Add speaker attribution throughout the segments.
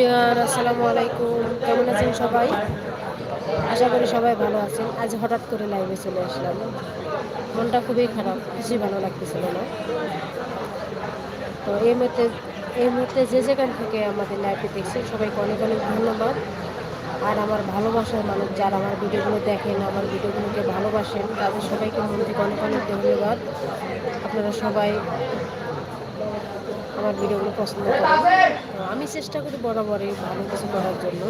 Speaker 1: Everyone আসসালামু আলাইকুম। কেমন আছেন সবাই? আশা করি সবাই ভালো আছেন। আজ হঠাৎ করে লাইভে চলে আসলাম। মনটা খুবই খারাপ কিছুই ভালো লাগতেছিল না তো এই মুহূর্তে এই মুহূর্তে যে যেখান থেকে আমাদের লাইভে দেখছেন, সবাইকে অনেক অনেক ধন্যবাদ। আর আমার ভালোবাসার মানুষ যারা আমার ভিডিওগুলো দেখেন, আমার ভিডিওগুলোকে ভালোবাসেন, তাদের সবাইকে মন থেকে অনেক অনেক ধন্যবাদ। আপনারা সবাই আমার ভিডিওগুলো পছন্দ করে। আমি চেষ্টা করি বরাবরই ভালো কিছু করার জন্য।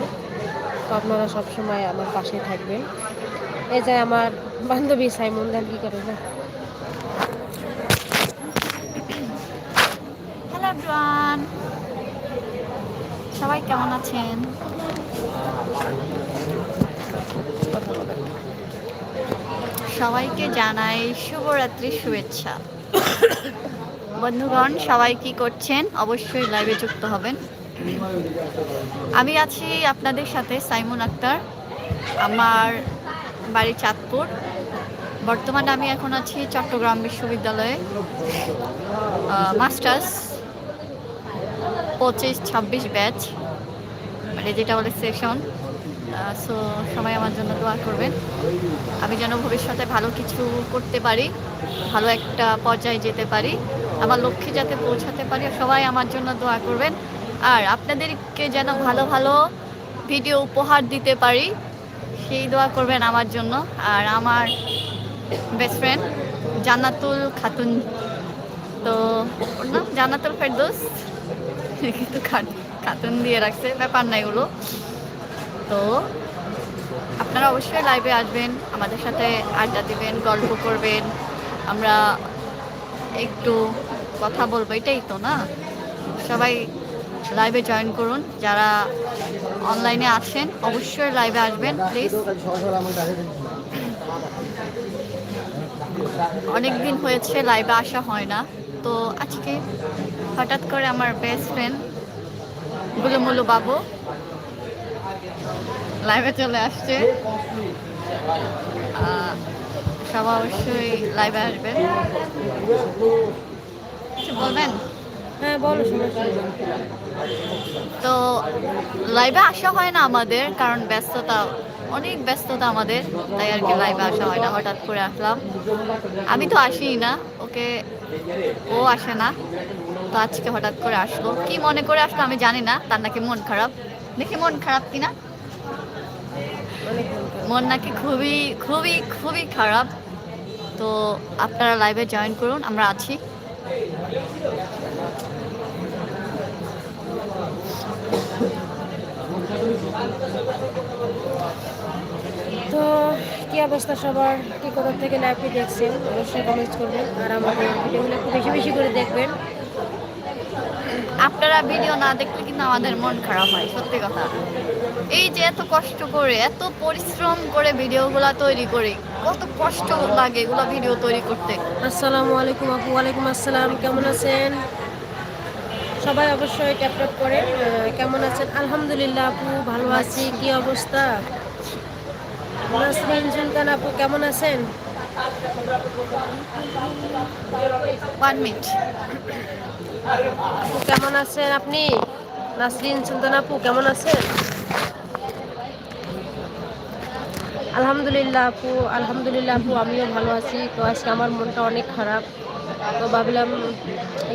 Speaker 1: তো আপনারা সবসময় আমার পাশে থাকবেন। এই যে আমার বান্ধবী সাইমন দান কি করে না?
Speaker 2: সবাই কেমন আছেন? সবাইকে জানাই শুভরাত্রি শুভেচ্ছা। বন্ধুগণ, সবাই কি করছেন? অবশ্যই লাইভে যুক্ত হবেন। আমি আছি আপনাদের সাথে সাইমন আক্তার, আমার বাড়ি চাঁদপুর। বর্তমানে আমি এখন আছি চট্টগ্রাম বিশ্ববিদ্যালয়ে মাস্টার্স, পঁচিশ, ছাব্বিশ ব্যাচ মানে যেটা বলে সেশন। সো সবাই আমার জন্য দোয়া করবেন। আমি যেন ভবিষ্যতে ভালো কিছু করতে পারি, ভালো একটা পর্যায়ে যেতে পারি। আমার লক্ষ্যে যাতে পৌঁছাতে পারি, সবাই আমার জন্য দোয়া করবেন। আর আপনাদেরকে যেন ভালো ভালো ভিডিও উপহার দিতে পারি, সেই দোয়া করবেন আমার জন্য। আর আমার বেস্ট ফ্রেন্ড জান্নাতুল খাতুন। তো, ওর নাম জান্নাতুল ফেরদোস। কিন্তু খাত- খাতুন দিয়ে রাখছে, ব্যাপার না এগুলো। তো, আপনারা অবশ্যই লাইভে আসবেন, আমাদের সাথে আড্ডা দিবেন, গল্প করবেন। আমরা একটু কথা বলব, এটাই তো না? সবাই লাইভে জয়েন করুন। যারা অনলাইনে আছেন, অবশ্যই লাইভে আসবেন প্লিজ অনেক দিন হয়েছে লাইভে আসা হয় না। তো আজকে হঠাৎ করে আমার বেস্ট ফ্রেন্ড গুলুমুলু বাবু লাইভে চলে আসছে। সবাই অবশ্যই লাইভে আসবেন। কিছু বলবেন?
Speaker 1: হ্যাঁ বলো
Speaker 2: তো লাইভে আসা হয় না আমাদের কারণ ব্যস্ততা অনেক ব্যস্ততা আমাদের তাই আর কি লাইভে আসা হয় না হঠাৎ করে আসলাম। আমি তো আসিই না ওকে ও আসে না তো আজকে হঠাৎ করে আসলো। কি মনে করে আসলো আমি জানি না তার নাকি মন খারাপ। দেখি মন খারাপ কিনা।
Speaker 1: মন
Speaker 2: নাকি খুবই খুবই খুবই খারাপ। তো আপনারা লাইভে জয়েন করুন আমরা আছি।
Speaker 1: তো কি অবস্থা সবার? কি কোথা থেকে লাইভটি দেখছেন অবশ্যই কমেন্ট করবেন। আর আমাদের ভিডিওগুলো একটু বেশি বেশি করে দেখবেন।
Speaker 2: আপনারা ভিডিও না দেখলে কিন্তু আমাদের মন খারাপ হয়, সত্যি কথা। এই যে এত কষ্ট করে, এত পরিশ্রম করে ভিডিওগুলা তৈরি করি। কত কষ্ট লাগে এগুলো ভিডিও তৈরি করতে।
Speaker 1: আসসালামু আলাইকুম আপু ওয়ালাইকুম আসসালাম কেমন আছেন? সবাই অবশ্যই ট্যাপ ট্যাপ করে কেমন আছেন? আলহামদুলিল্লাহ আপু ভালো আছি কি অবস্থা? নাসরিন সুলতান আপু কেমন আছেন?
Speaker 2: ওয়ান মিনিট
Speaker 1: আপু কেমন আছেন আপনি? নাসরিন সুলতান আপু কেমন আছেন? আলহামদুলিল্লাহ আপু আলহামদুলিল্লাহ আপু, আমিও ভালো আছি। তো আজকে আমার মনটা অনেক খারাপ। তো ভাবলাম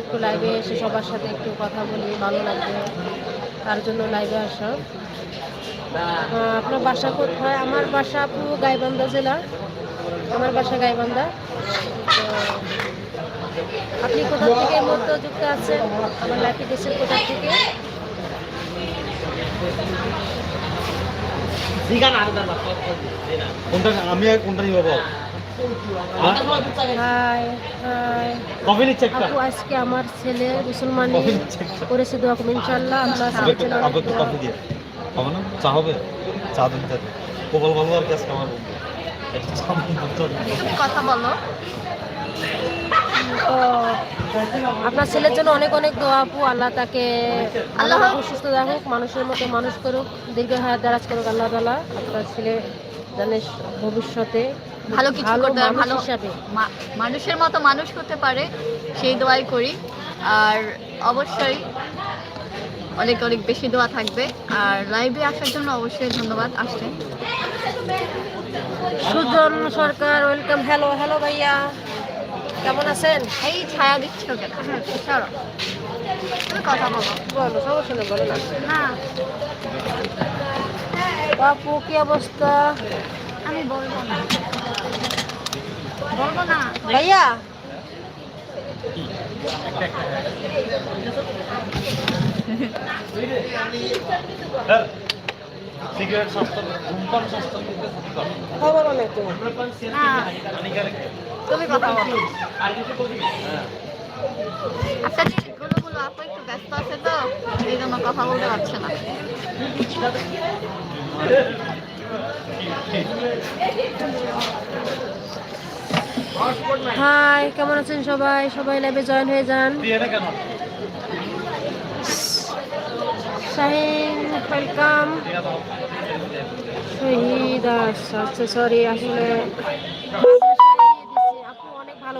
Speaker 1: একটু লাইভে এসে সবার সাথে একটু কথা বলি, ভালো লাগবে। তার জন্য লাইভে আসা। আপনার বাসা কোথায়? আমার বাসা আপু গাইবান্ধা জেলা। আমার বাসা গাইবান্ধা। আপনি কোথা থেকে মুহূর্তে যুক্ত আছেন? আমার লাইফে দেশের কোথা থেকে?
Speaker 3: কোনটা আমি আর কোনটা নিব
Speaker 1: আপু আজকে আমার ছেলে মুসলমানি করেছে দোয়া করুন ইনশাল্লাহ
Speaker 3: হবে না? চা হবে? চা দিন তাতে কপাল ভালো আর কি আজকে আমার? একটু চা দিতে হবে।
Speaker 2: তুমি কথা বলো।
Speaker 1: আপনার ছেলের জন্য অনেক অনেক দোয়া আপু। আল্লাহ তাকে আল্লাহ সুস্থ রাখুক মানুষের মতো মানুষ করুক দীর্ঘ হায়াত দারাজ করুক আল্লাহ তালা আপনার ছেলে জানে ভবিষ্যতে
Speaker 2: ভালো কিছু করতে ভালো
Speaker 1: হিসাবে।
Speaker 2: মানুষের মতো মানুষ হতে পারে সেই দোয়াই করি। আর অবশ্যই অনেক অনেক বেশি দোয়া থাকবে। আর লাইভে আসার জন্য অবশ্যই ধন্যবাদ আসছেন
Speaker 1: Sujan Sarkar welcome. Hello hello ভাইয়া। কেমন আছেন?
Speaker 2: এই ছায়া দিচ্ছ কেন হ্যাঁ সরো তুমি কথা বলো।
Speaker 1: বলো সমস্যা নেই বলো না।
Speaker 2: না
Speaker 1: বাপু কি অবস্থা?
Speaker 2: আমি বলব না। বলব না।
Speaker 1: ভাইয়া?
Speaker 3: সিগারেট সস্তা ধূমপান সস্তা
Speaker 1: খবর অনেক তো
Speaker 2: না।
Speaker 3: হানিকারক।
Speaker 2: তুমি কথা বলো
Speaker 3: হ্যাঁ।
Speaker 2: আপনারগুলো গুলো আপু একটু ব্যস্ত আছে তো এই জন্য কথা বলতে পারছে না
Speaker 1: হাই কেমন আছেন সবাই সবাই লাইভে জয়েন হয়ে যান? শাহিন ওয়েলকাম। শহীদ আচ্ছা সরি আসলে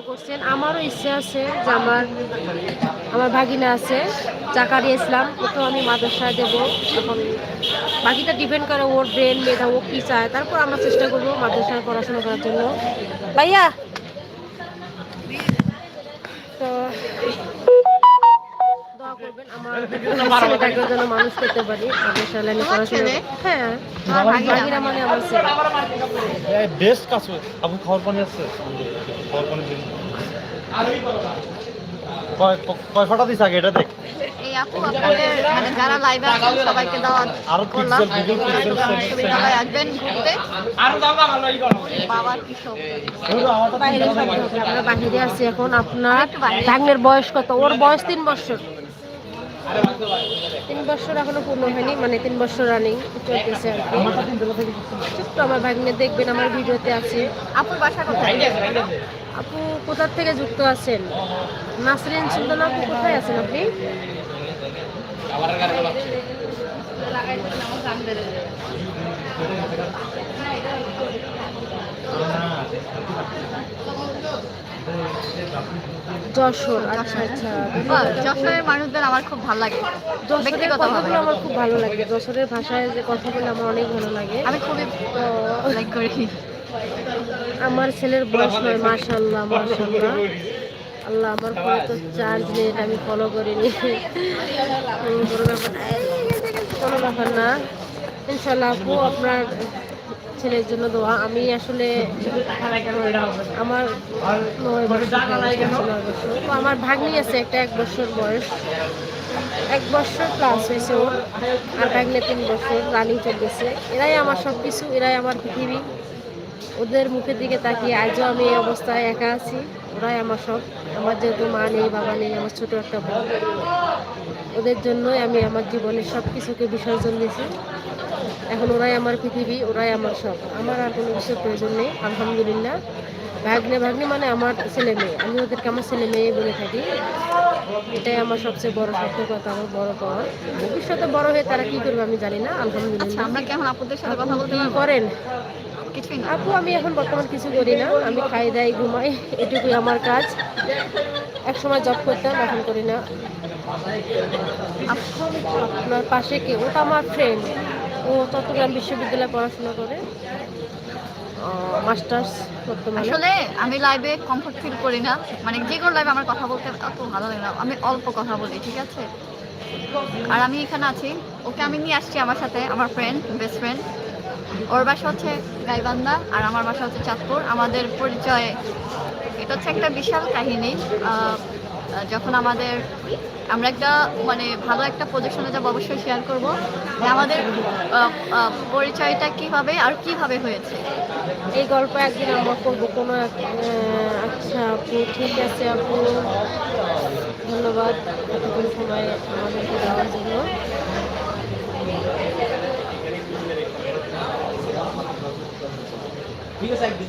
Speaker 1: করছেন। আমারও ইচ্ছে আছে যে আমার আমার ভাগিনা আছে জাকারি ইসলাম। ওকেও আমি মাদ্রাসায় দেবো, এখন বাকিটা ডিপেন্ড করে ওর ব্রেন মেধা, ও কী চায়। তারপর আমরা চেষ্টা করব মাদ্রাসায় পড়াশোনা করার জন্য। ভাইয়া! তো দোয়া করবেন আমার ছেলেটাকে যেন মানুষ করতে পারি মাদ্রাসা লাইনে পড়াশোনা হ্যাঁ মানে আমার ছেলে।
Speaker 3: বেস্ট কাজ আপু খাওয়ার পানি আছে? খাওয়ার পানি কয় কয় দিস আগে? এটা দেখ।
Speaker 2: এই আপু আপনাদের মানে যারা লাইভে আছেন সবাইকে দাওয়াত করলাম।
Speaker 3: পিক্সেল ভিডিও পিক্সেল
Speaker 2: সবাই আসবেন ঘুরতে। বাবা কি সব
Speaker 1: বাইরে থাকতে হবে। আমরা বাহিরে আছি এখন। আপনার ভাগ্নের বয়স কত? ওর বয়স তিন বছর। তিন বছর এখনও পূর্ণ হয়নি মানে তিন বছর রানিং চলতেছে আর কি। ছোট্ট আমার ভাগ্নে দেখবেন, আমার ভিডিওতে আছে।
Speaker 2: আপুর বাসা
Speaker 1: আপু, কোথার থেকে যুক্ত আছেন? নাসরিন সুলতান আপু, কোথায় আছেন আপনি? যশোর আচ্ছা আচ্ছা।
Speaker 2: যশোরের মানুষদের আমার খুব ভালো লাগে।
Speaker 1: যশোরের কথাগুলো আমার খুব ভালো লাগে। যশোরের ভাষায় যে কথা বলে আমার অনেক ভালো লাগে।
Speaker 2: আমি খুবই লাইক করি।
Speaker 1: আমার ছেলের বয়স নয় মাশাল্লাহ মাশাল্লাহ আল্লাহ আমার ফোনে তো চার্জ নেই আমি ফলো করিনি। উম, কোনো ব্যাপার না। কোনো ব্যাপার না। ইনশাল্লাহ আপু আপনার ছেলের জন্য দোয়া। আমি আসলে আমার আমার ভাগ্নি আছে একটা এক বছর বয়স। এক বছর প্লাস হয়েছে ওর। আর ভাগ্নে তিন বছর রানিং চলতেছে। এরাই আমার সব কিছু এরাই আমার পৃথিবী। ওদের মুখের দিকে তাকিয়ে আজও আমি এই অবস্থায় একা আছি। ওরাই আমার সব। আমার যেহেতু মা নেই, বাবা নেই, আমার ছোটো একটা বোন। ওদের জন্যই আমি আমার জীবনের সব কিছুকে বিসর্জন দিয়েছি। এখন ওরাই আমার পৃথিবী ওরাই আমার সব। আমার আর কোনো কিছুর প্রয়োজন নেই আলহামদুলিল্লাহ। ভাগ্নে ভাগ্নে মানে আমার ছেলে মেয়ে। আমি ওদেরকে আমার ছেলে মেয়ে বলে থাকি। এটাই আমার সবচেয়ে বড় সার্থকতা আমার বড় পাওয়া ভবিষ্যতে বড় হয়ে তারা কি করবে আমি জানি না
Speaker 2: আচ্ছা
Speaker 1: আলহামদুলিল্লাহ
Speaker 2: আমরা কি এখন আপুদের সাথে কথা বলতে
Speaker 1: করেন? আপু আমি এখন বর্তমান কিছু করি না। আমি খাই দাই ঘুমাই এটুকুই আমার কাজ। এক সময় জব করতাম এখন করি না। আপনার পাশে কে? ওটা আমার ফ্রেন্ড ও চট্টগ্রাম বিশ্ববিদ্যালয়ে পড়াশোনা করে। মাস্টার্স বর্তমানে।
Speaker 2: আসলে আমি লাইভে কমফোর্ট ফিল করি না। মানে যে কোনো লাইভে আমার কথা বলতে অত ভালো লাগে না। আমি অল্প কথা বলি, ঠিক আছে? আর আমি এখানে আছি। ওকে আমি নিয়ে আসছি আমার সাথে, আমার ফ্রেন্ড বেস্ট ফ্রেন্ড ওর বাসা হচ্ছে গাইবান্ধা আর আমার বাসা হচ্ছে চাঁদপুর। আমাদের পরিচয়, এটা হচ্ছে একটা বিশাল কাহিনী। যখন আমাদের আমরা একটা মানে ভালো একটা প্রজেকশনে যাব অবশ্যই শেয়ার করব আমাদের পরিচয়টা কীভাবে আর কীভাবে হয়েছে।
Speaker 1: এই গল্প একদিন আমরা করব। কোনো আচ্ছা আপু ঠিক আছে আপু। ধন্যবাদ এতক্ষণ সময় আমাদেরকে দেওয়ার জন্য।
Speaker 2: ঠিক আছে
Speaker 1: একদিন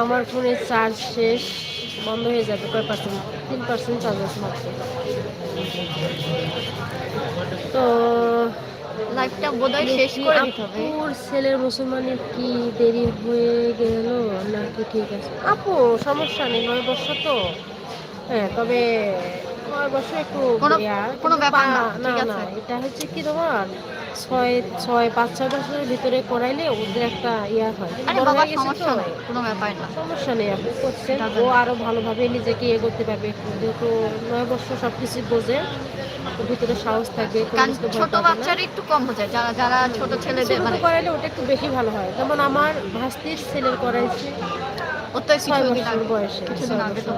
Speaker 1: আমার ফোনের চার্জ শেষ বন্ধ হয়ে যাবে কয় পার্সেন্ট তিন পার্সেন্ট চার্জ আছে মাত্র। তো
Speaker 2: লাইফটা
Speaker 1: ছেলের মুসলমানের কি দেরি হয়ে নাকি ঠিক আছে? আপু সমস্যা নেই নয় তো হ্যাঁ তবে একটু
Speaker 2: কোনো- ব্যাপার না,
Speaker 1: না
Speaker 2: ঠিক আছে।
Speaker 1: এটা হচ্ছে কি তোমার ছয় ছয় পাঁচ ছয় বছরের ভিতরে করাইলে ওদের একটা ইয়া হয়। হয়ে
Speaker 2: সমস্যা নেই কোনো ব্যাপার না।
Speaker 1: সমস্যা নেই আপনি করছে ও আরও ভালোভাবে নিজেকে ইয়ে করতে পারবে যেহেতু নয় বছর সব কিছু বোঝে ভিতরে সাহস থাকবে ভয়
Speaker 2: ছোট বাচ্চারা একটু কম বোঝায় যারা যারা ছোট ছেলেদের মানে
Speaker 1: করাইলে ওটা একটু বেশি ভালো হয়। যেমন আমার ভাস্তির ছেলের করাইছে
Speaker 2: তো
Speaker 1: বয়সে
Speaker 2: কিছুদিন আগে তো।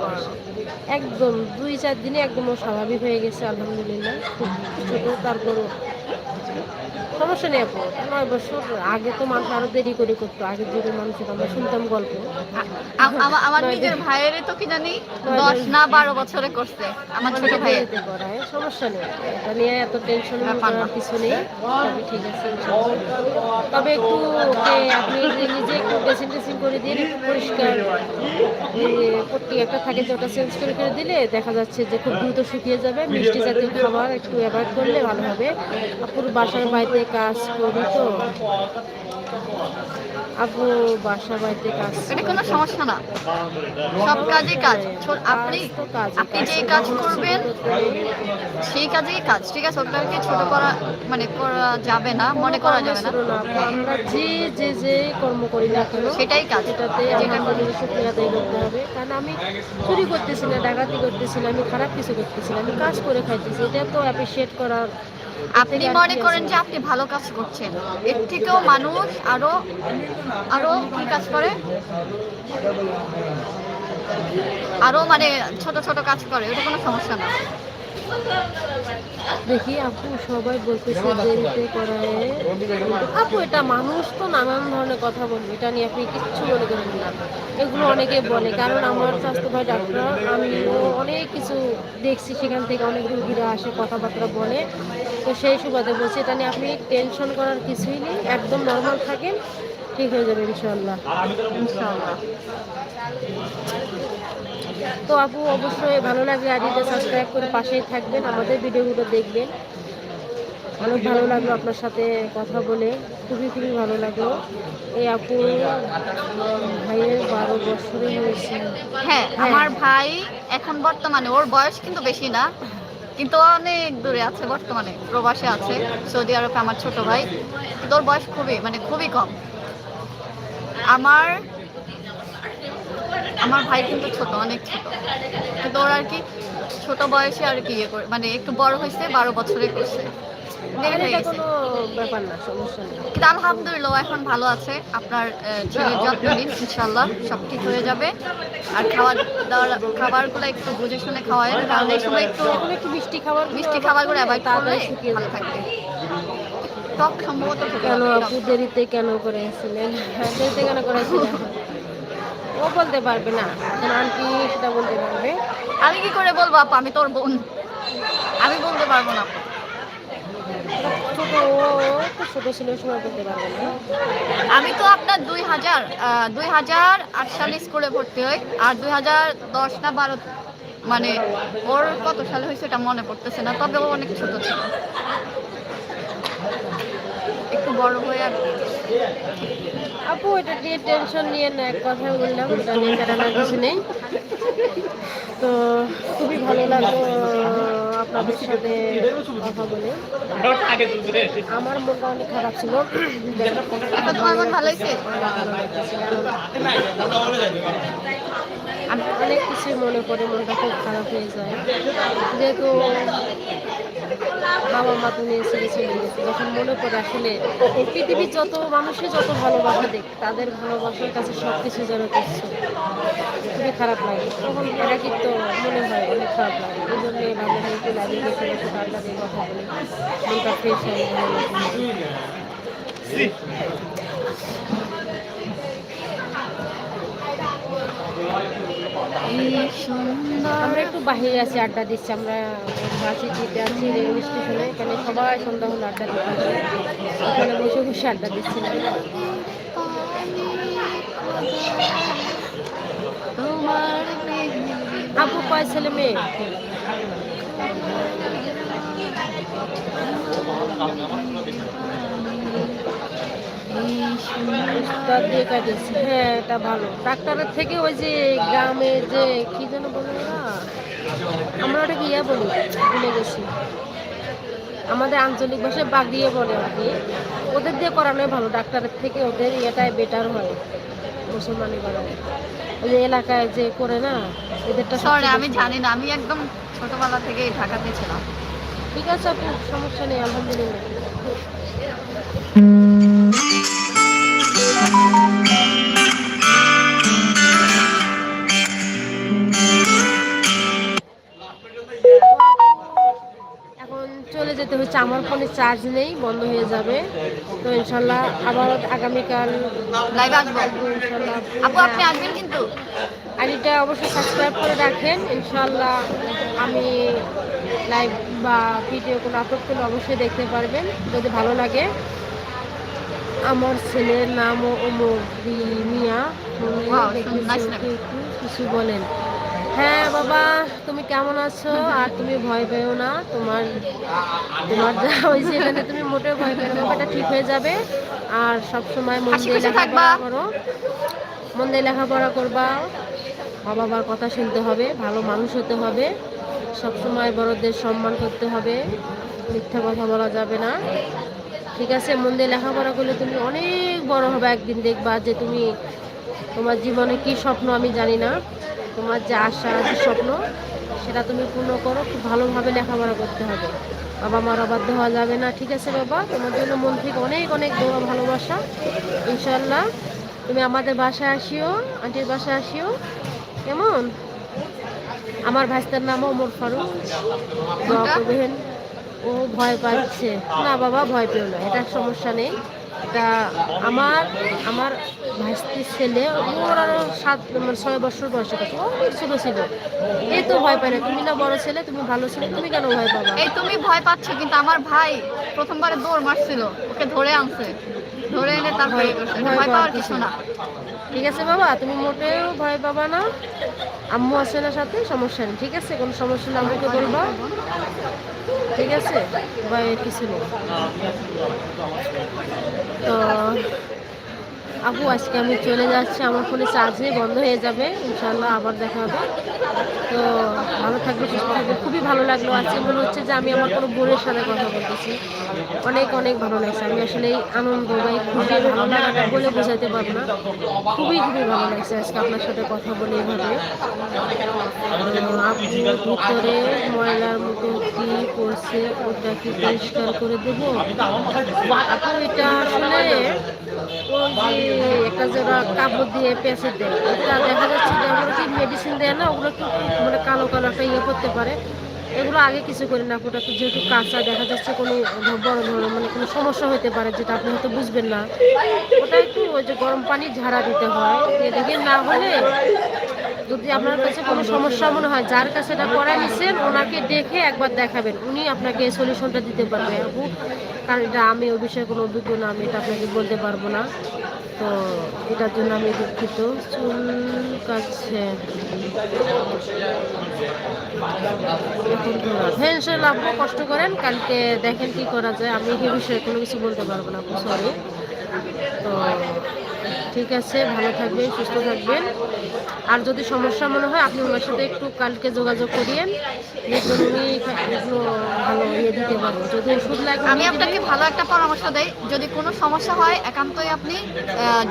Speaker 1: একদম দুই চার দিনে একদম স্বাভাবিক হয়ে গেছে আলহামদুলিল্লাহ। ছোট তারপর সমস্যা নেই আপু। নয় বছর আগে তো মানুষ আরও দেরি করে করতো আগের যুগের মানুষের আমরা শুনতাম গল্প।
Speaker 2: আমার নিজের ভাইয়ের তো কি জানি দশ না বারো বছরে করছে আমার ছোট ভাইয়ের
Speaker 1: করায় সমস্যা নেই। এটা নিয়ে এত টেনশন। করার কিছু নেই। তবে ঠিক আছে তবে একটু ওকে আপনি নিজে একটু ড্রেসিং ড্রেসিং করে দিন একটু পরিষ্কার। পট্টি একটা থাকে যে ওটা চেঞ্জ করে করে দিলে দেখা যাচ্ছে যে খুব দ্রুত শুকিয়ে যাবে। মিষ্টি জাতীয় খাবার একটু অ্যাভয়েড করলে ভালো হবে। আপুর বাসার বাড়িতে কাজ করি তো। আপু বাসা বাড়িতে কাজ
Speaker 2: এটা কোনো সমস্যা না। সব কাজ। ছো- আপনি
Speaker 1: কাজ
Speaker 2: আপনি যেই কাজ করবেন সেই কাজেই কাজ ঠিক আছে? ওটাকে ছোট করা মানে করা যাবে না মনে করা যাবে না।
Speaker 1: আমরা যে যে যে কর্ম করি না কেন
Speaker 2: সেটাই কাজ।
Speaker 1: সেটাতে আলহামদুলিল্লাহ শুক্রিয়া আদায় করতে হবে। কারণ আমি চুরি করতেছি না ডাকাতি করতেছি না আমি খারাপ কিছু করতেছি না আমি কাজ করে খাইতেছি। এটা তো অ্যাপ্রিসিয়েট করার
Speaker 2: আপনি মনে করেন যে আপনি ভালো কাজ করছেন। এর থেকেও মানুষ আরও আরও কি কাজ করে? আরও মানে ছোট ছোট কাজ করে, ওটা কোনো সমস্যা না।
Speaker 1: দেখি আপু, সবাই বলতেছে দেরিতে করায়। আপু, এটা মানুষ তো নানান ধরনের কথা বলবে, এটা নিয়ে আপনি কিচ্ছু মনে করেন না। এগুলো অনেকে বলে, কারণ আমার স্বাস্থ্য ভাই ডাক্তার, আমিও অনেক কিছু দেখছি, সেখান থেকে অনেক রুগীরা আসে, কথাবার্তা বলে। তো সেই সুবাদে বলছি, এটা নিয়ে আপনি টেনশন করার কিছুই নেই, একদম নর্মাল থাকেন, ঠিক হয়ে যাবে ইনশাল্লাহ
Speaker 2: ইনশাআল্লাহ।
Speaker 1: তো আপু অবশ্যই ভালো লাগলে আদিতে সাবস্ক্রাইব করে পাশেই থাকবেন আমাদের ভিডিওগুলো দেখবেন। অনেক ভালো লাগল আপনার সাথে কথা বলে খুবই খুবই ভালো লাগল। এই আপু ভাইয়ের বারো বছরে হয়েছে।
Speaker 2: হ্যাঁ আমার ভাই এখন বর্তমানে ওর বয়স কিন্তু বেশি না কিন্তু অনেক দূরে আছে বর্তমানে প্রবাসে আছে সৌদি আরবে আমার ছোট ভাই। কিন্তু ওর বয়স খুবই মানে খুবই কম। আমার আমার ভাই কিন্তু ছোট অনেক ছোট। কিন্তু ওর আর কি ছোট বয়সে আর কি ইয়ে করে মানে একটু বড় হয়েছে বারো বছরে করছে। দেরি
Speaker 1: আর এটা
Speaker 2: গেছে।
Speaker 1: কোনো ব্যাপার না সমস্যা নেই।
Speaker 2: কিন্তু আলহামদুলিল্লাহ এখন ভালো আছে। আপনার ছেলের যত্ন নিন ইনশাল্লাহ সব ঠিক হয়ে যাবে। আর খাবার দাওয়ার খাবারগুলো একটু বুঝে শুনে খাওয়ায় কারণ এই সময় একটু
Speaker 1: একটু মিষ্টি খাবার
Speaker 2: মিষ্টি খাবারগুলো অ্যাভয়েড করলে ভালো থাকবে। টক সম্ভবত
Speaker 1: কেন
Speaker 2: হবে,
Speaker 1: আপু
Speaker 2: টক।
Speaker 1: দেরিতে কেন করেছিলেন? হ্যাঁ, দেরিতে কেন করেছিলেন? ও বলতে পারবে না। আন্টি সেটা বলতে পারবে।
Speaker 2: আমি কি করে বলব আপু? আমি তোর বোন। আমি বলতে পারব না।
Speaker 1: ছোট ও তো ছোট ছিল সময় বলতে পারবে না।
Speaker 2: আমি তো আপনার দুই হাজার দুই হাজার আট সালে স্কুলে ভর্তি হই আর দুই হাজার দশ না বারো মানে ওর কত সালে হয়েছে এটা মনে পড়তেছে না তবে ও অনেক ছোট ছিল। একটু বড় হয়ে আর কি।
Speaker 1: আপু, এটা নিয়ে টেনশন নিয়ে না এক কথা বললাম, এটা নিয়ে বেড়ানোর কিছু নেই। তো খুবই ভালো লাগল আপনাদের সাথে কথা বলে। আমার মনটা অনেক খারাপ ছিল। অনেক কিছু মনে করে মনটা খুব খারাপ হয়ে যায়। যেহেতু বাবা মা তুমি ছেড়ে চলে যখন মনে করে আসলে পৃথিবীর যত মানুষে যত ভালোবাসা দেখ তাদের ভালোবাসার কাছে সব কিছু যেন তুচ্ছ। খুবই খারাপ লাগে। তখন এরা কিন্তু মনে হয় অনেক খারাপ লাগে। এই জন্য ভালো হয় একটু লাগে গেছে একটু আড্ডা দিয়ে কথা বলি। মনটা ফ্রেশ হয়। ভালো লাগে। আমরা একটু বাহিরে আছি, আড্ডা দিচ্ছি। আমরা ভার্সিটিতে আছি রেলওয়ে স্টেশনে। এখানে সবাই সন্ধ্যা হলে আড্ডা দিতে। ওখানে বসে বসে আড্ডা
Speaker 2: প্রেমে
Speaker 1: আপু কয় ছেলে মেয়ে? হ্যাঁ এটা ভালো ডাক্তারের থেকে ওই যে গ্রামে যে যেন ওরা আমরা ওটাকে বলি ভুলে গেছি আমাদের আঞ্চলিক ভাষায় বাগিয়ে বলে আর কি ওদের দিয়ে করানোই ভালো ডাক্তারের থেকে ওদের ইয়েটাই বেটার হয় মুসলমানি করায় ওই যে এলাকায় যে করে না এদেরটা
Speaker 2: আমি জানি না, আমি একদম ছোটবেলা থেকে ঢাকাতে ছিলাম।
Speaker 1: ঠিক আছে আপু, সমস্যা নেই, আলহামদুলিল্লাহ। আমার ফোনে চার্জ নেই বন্ধ হয়ে যাবে। তো ইনশাল্লাহ আবার আগামীকাল
Speaker 2: লাইভে আসব।
Speaker 1: ইনশাল্লাহ।
Speaker 2: আপু আপনি আসবেন কিন্তু?
Speaker 1: আইডিটা অবশ্যই সাবস্ক্রাইব করে রাখেন। ইনশাল্লাহ আমি লাইভ বা ভিডিও কোনো আপলোড করলে অবশ্যই দেখতে পারবেন যদি ভালো লাগে। আমার ছেলের নাম ও মিয়া কিছু বলেন। হ্যাঁ বাবা তুমি কেমন আছো? আর তুমি ভয় পেও না তোমার তোমার যা হয়েছে এখানে তুমি মোটেও ভয় পেও না এটা ঠিক হয়ে যাবে। আর সব সময় মন দিয়ে লেখাপড়া করো। মন দিয়ে লেখাপড়া করবা। মা বাবার কথা শুনতে হবে ভালো মানুষ হতে হবে। সব সময় বড়দের সম্মান করতে হবে। মিথ্যা কথা বলা যাবে না। ঠিক আছে মন দিয়ে লেখাপড়া করলে তুমি অনেক বড় হবে। একদিন দেখবা যে তুমি তোমার জীবনে কি স্বপ্ন আমি জানি না। তোমার যে আশা, যে স্বপ্ন, সেটা তুমি পূর্ণ করো, খুব ভালোভাবে লেখাপড়া করতে হবে। বাবা মার অবাধ্য হওয়া যাবে না, ঠিক আছে বাবা? তোমার জন্য মন থেকে অনেক অনেক দোয়া, ভালোবাসা। ইনশাল্লাহ তুমি আমাদের বাসায় আসিও, আন্টির বাসায় আসিও। কেমন? আমার ভাইস্তার নাম ওমর ফারুক। ও ভয় পাচ্ছে। না বাবা, ভয় পেও না, এটা সমস্যা নেই। এটা আমার আমার ভাইস্তির ছেলে, ওর আরও সাত মানে ছয় বছর বয়সে কথা। অনেক ছিল। এই তো ভয় পায় না। তুমি না বড় ছেলে, তুমি ভালো ছেলে, তুমি কেন ভয় পাবা?
Speaker 2: এই তুমি ভয় পাচ্ছ, কিন্তু আমার ভাই প্রথমবারে দৌড় মারছিল। ওকে ধরে আনছে। ধরে এনে তারপরে ভয় পাওয়ার কিছু না।
Speaker 1: ঠিক আছে বাবা, তুমি মোটেও ভয় পাবা না। আম্মু আছে না সাথে, সমস্যা নেই, ঠিক আছে? কোনো সমস্যা না আম্মুকে বলবা। ঠিক আছে? ভয়ের কিছু নেই। তো আপু আজকে আমি চলে যাচ্ছি। আমার ফোনে চার্জ নেই বন্ধ হয়ে যাবে। ইনশাল্লাহ আবার দেখা হবে। তো ভালো থাকবে সুস্থ থাকবে। খুবই ভালো লাগল। আজকে মনে হচ্ছে যে আমি আমার কোনো বোনের সাথে কথা বলতেছি। অনেক অনেক ভালো লাগছে। আমি আসলে আনন্দ বা খুশি ভালো বলে বোঝাতে পারব না। খুবই খুবই ভালো লাগছে আজকে আপনার সাথে কথা বলে এইভাবে। আহ, আপু ভিতরে ময়লার মতো কি করছে ওটা কি পরিষ্কার করে দেবো? আপু এটা আসলে ওই যে একটা জোড়া কাপড় দিয়ে পেঁচে দেয়। দেখা যাচ্ছে যে আমরা কি মেডিসিন দেয় না, ওগুলো একটু মানে কালো কালো একটা ইয়ে করতে পারে। এগুলো আগে কিছু করি না একটু যেহেতু কাঁচা, দেখা যাচ্ছে কোনো বড় ধরনের মানে কোনো সমস্যা হতে পারে যেটা আপনি হয়তো বুঝবেন না। ওটা একটু ওই যে গরম পানি ঝাড়া দিতে হয়। দেখে না হলে যদি আপনার কাছে কোনো সমস্যা মনে হয়, যার কাছে এটা করা নিছেন, ওনাকে দেখে একবার দেখাবেন। উনি আপনাকে সলিউশনটা দিতে পারবে। কারণ এটা আমি ওই বিষয়ে কোনো অভিজ্ঞ না, আমি এটা আপনাকে বলতে পারব না। তো এটার জন্য আমি দুঃখিত। চুল কাছে হ্যাঁ লাভ কষ্ট করেন। কালকে দেখেন কি করা যায়। আমি এই বিষয়ে কোনো কিছু বলতে পারব না। সরি তো ঠিক আছে ভালো থাকবেন সুস্থ থাকবেন। আর যদি সমস্যা মনে হয় আপনি ওনার সাথে একটু কালকে যোগাযোগ করিয়েন দেখবেন উনি ভালো ইয়ে দিতে পারব যদি ওষুধ লাগে
Speaker 2: আমি আপনাকে ভালো একটা পরামর্শ দেই। যদি কোনো সমস্যা হয় একান্তই আপনি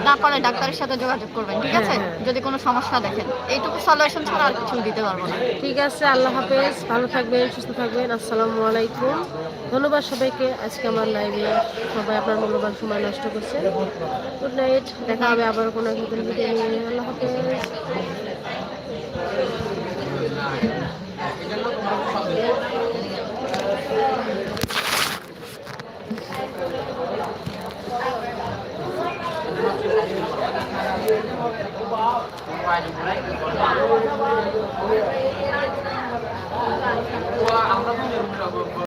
Speaker 2: না পারে ডাক্তারের সাথে যোগাযোগ করবেন ঠিক আছে?
Speaker 1: হ্যাঁ, হ্যাঁ।
Speaker 2: যদি কোনো সমস্যা দেখেন এইটুকু সলিউশন ছাড়া আর কিছু দিতে পারব না।
Speaker 1: ঠিক আছে আল্লাহ হাফেজ ভালো থাকবেন সুস্থ থাকবেন আসসালামু আলাইকুম। ধন্যবাদ সবাইকে আজকে আমার লাইভে সবাই আপনার মূল্যবান সময় নষ্ট করছে। গুড নাইট দেখা হবে আবার কোনো নতুন ভিডিও নিয়ে আল্লাহ হাফেজ।